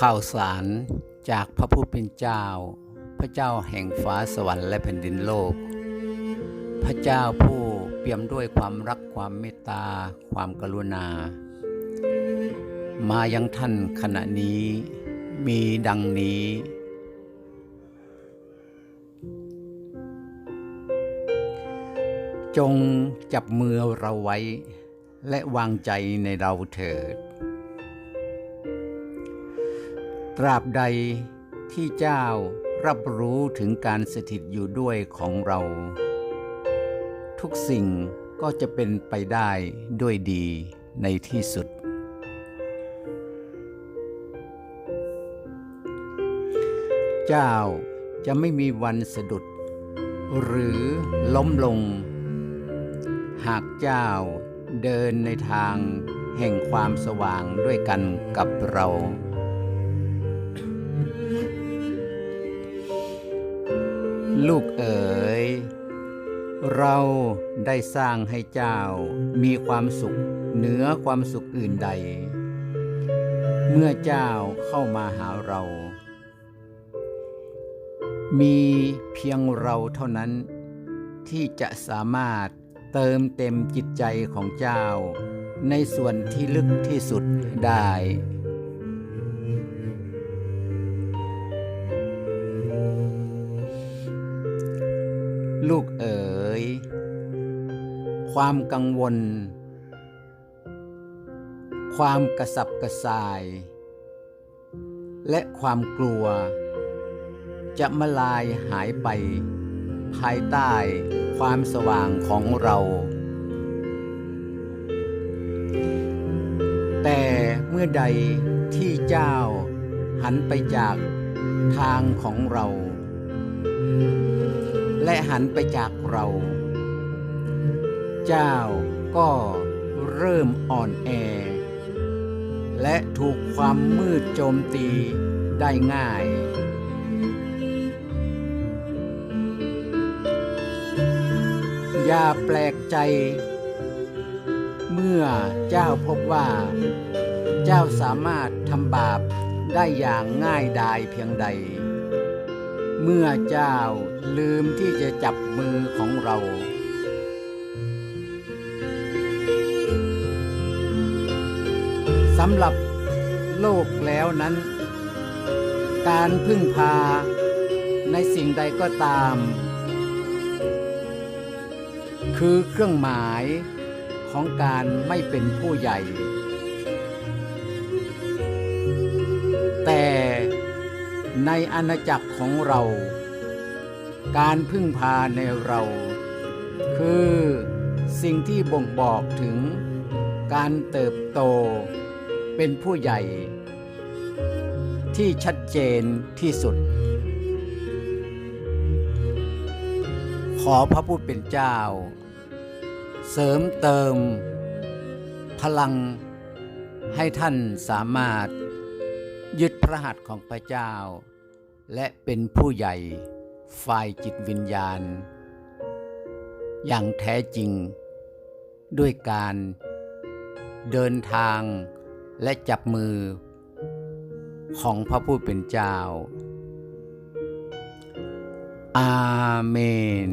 ข่าวสารจากพระผู้เป็นเจ้า พระเจ้าแห่งฟ้าสวรรค์และแผ่นดินโลก พระเจ้าผู้เปี่ยมด้วยความรักความเมตตา ความกรุณา มายังท่านขณะนี้มีดังนี้ จงจับมือเราไว้ และวางใจในเราเถิด ตราบใดที่เจ้ารับรู้ถึงการสถิตอยู่ด้วยของเรา ทุกสิ่งก็จะเป็นไปได้ด้วยดีในที่สุด เจ้าจะไม่มีวันสะดุด หรือล้มลง หากเจ้าเดินในทางแห่งความสว่างด้วยกันกับเรา ลูกเอ๋ย เราได้สร้างให้เจ้ามีความสุขเหนือความสุขอื่นใด เมื่อเจ้าเข้ามาหาเรา มีเพียงเราเท่านั้นที่จะสามารถเติมเต็มจิตใจของเจ้า ในส่วนที่ลึกที่สุดได้ ลูกเอ๋ย ความกังวล ความกระสับกระส่าย และความกลัว จะมาลายหายไป ภายใต้ความสว่างของเรา แต่เมื่อใดที่เจ้าหันไปจากทางของเรา และหันไปจากเรา เจ้าก็เริ่มอ่อนแอ และถูกความมืดโจมตีได้ง่ายอย่าแปลกใจ เมื่อเจ้าพบว่า เจ้าสามารถทำบาปได้อย่างง่ายดายเพียงใด เมื่อเจ้าลืมที่จะจับมือของเรา สำหรับโลกแล้วนั้น การพึ่งพาในสิ่งใดก็ตาม คือเครื่องหมายของการไม่เป็นผู้ใหญ่ ในอาณาจักรของเรา การพึ่งพาในเรา คือสิ่งที่บ่งบอกถึงการเติบโตเป็นผู้ใหญ่ ที่ชัดเจนที่สุด ขอพระผู้เป็นเจ้า เสริมเติม พลังให้ท่านสามารถ ยึดพระหัตถ์ของพระเจ้า และเป็นผู้ใหญ่ฝ่ายจิตวิญญาณ อย่างแท้จริง ด้วยการเดินทางและจับมือของพระผู้เป็นเจ้า อาเมน